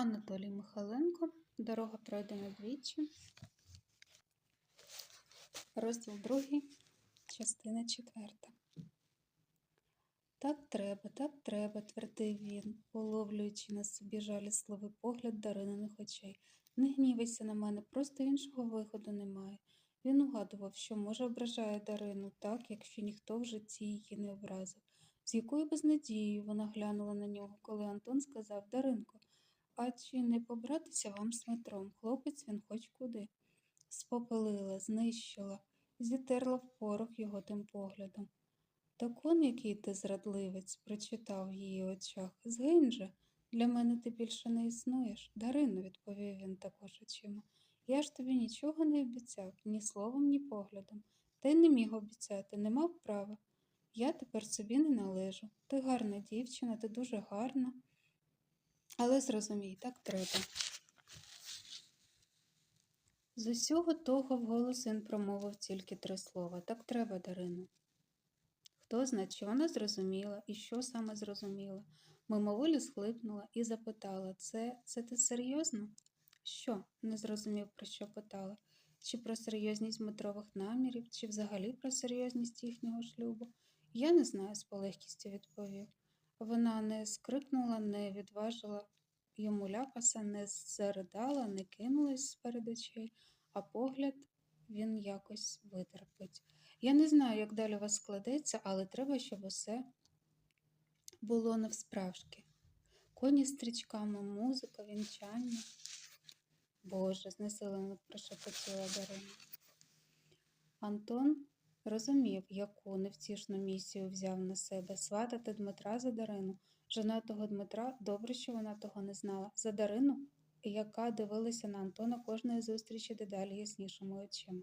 Анатолій Михайленко. Дорога пройдена двічі. Розділ другий, частина четверта. Так треба, так треба, твердив він, уловлюючи на собі жалісливий погляд Дарининих очей. Не гнівайся на мене, просто іншого виходу немає. Він угадував, що може ображає Дарину так, якщо ніхто в житті її не образив. З якою безнадією вона глянула на нього, коли Антон сказав Даринко, а чи не побратися вам з Дмитром? Хлопець він хоч куди. Спопелила, знищила, зітерла в порох його тим поглядом. Так он який ти зрадливець, прочитав в її очах. Згинь же, для мене ти більше не існуєш. Дарино, відповів він також очима. Я ж тобі нічого не обіцяв, ні словом, ні поглядом. Та й не міг обіцяти, не мав права. Я тепер собі не належу. Ти гарна дівчина, ти дуже гарна. Але зрозумій, так треба. З усього того вголос він промовив тільки три слова. Так треба, Дарину. Хто знає, чи вона зрозуміла і що саме зрозуміла. Мимоволі схлипнула і запитала це, це ти серйозно? Що? не зрозумів, про що питала. Чи про серйозність Дмитрових намірів, чи взагалі про серйозність їхнього шлюбу? Я не знаю, з полегкістю відповів. Вона не скрикнула, не відважила йому ляпаса, не заридала, не кинулась перед очей, а погляд він якось витерпить. Я не знаю, як далі у вас складеться, але треба, щоб усе було навсправжки. Коні стрічками, музика, вінчання. Боже, знесилено прошепотіла Дарина. Антон розумів, яку невтішну місію взяв на себе сватати Дмитра за Дарину. Жена того Дмитра, добре, що вона того не знала, за Дарину, яка дивилася на Антона кожної зустрічі дедалі яснішими очима.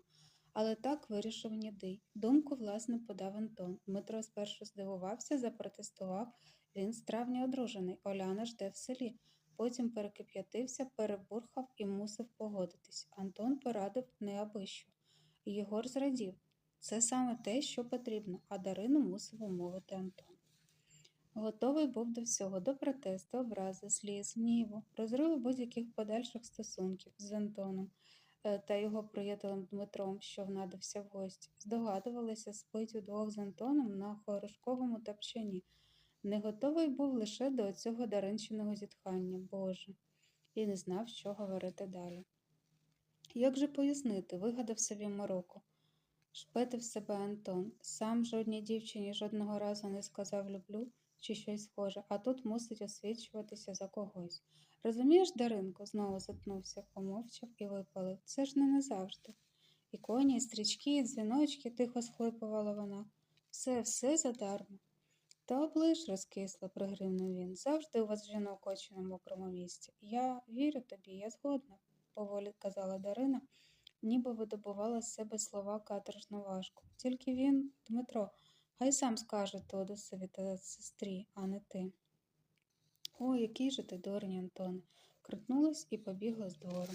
Але так вирішив Нідий. Думку, власне, подав Антон. Дмитро спершу здивувався, запротестував. Він з травня одружений, Оляна жде в селі. Потім перекип'ятився, перебурхав і мусив погодитись. Антон порадив не аби. Єгор зрадів. Це саме те, що потрібно, а Дарину мусив умовити Антон. Готовий був до всього, до протесту, образи, сліз, гніву, розриву будь-яких подальших стосунків з Антоном е, та його приятелем Дмитром, що внадився в гості. Здогадувалися спить удвох з Антоном на хорошковому тапчані. Не готовий був лише до цього даринчиного зітхання, Боже, і не знав, що говорити далі. Як же пояснити, вигадав собі мороку. Шпетив себе Антон. Сам жодній дівчині жодного разу не сказав люблю чи щось схоже, а тут мусить освічуватися за когось. Розумієш, Даринко, знову затнувся, помовчав і випалив. Це ж не назавжди. І коні, і стрічки, і дзвіночки, тихо схлипувала вона. Все, все задармо. Та оближ, розкисло, пригривнув він. Завжди у вас жінок очі на мокрому місці. Я вірю тобі, я згодна, поволі казала Дарина, ніби видобувала з себе слова каторжно важко. Тільки він, Дмитро, хай сам скаже Тодосові та сестрі, а не ти. О, який же ти дурень, Антоне, крутнулась і побігла з двору.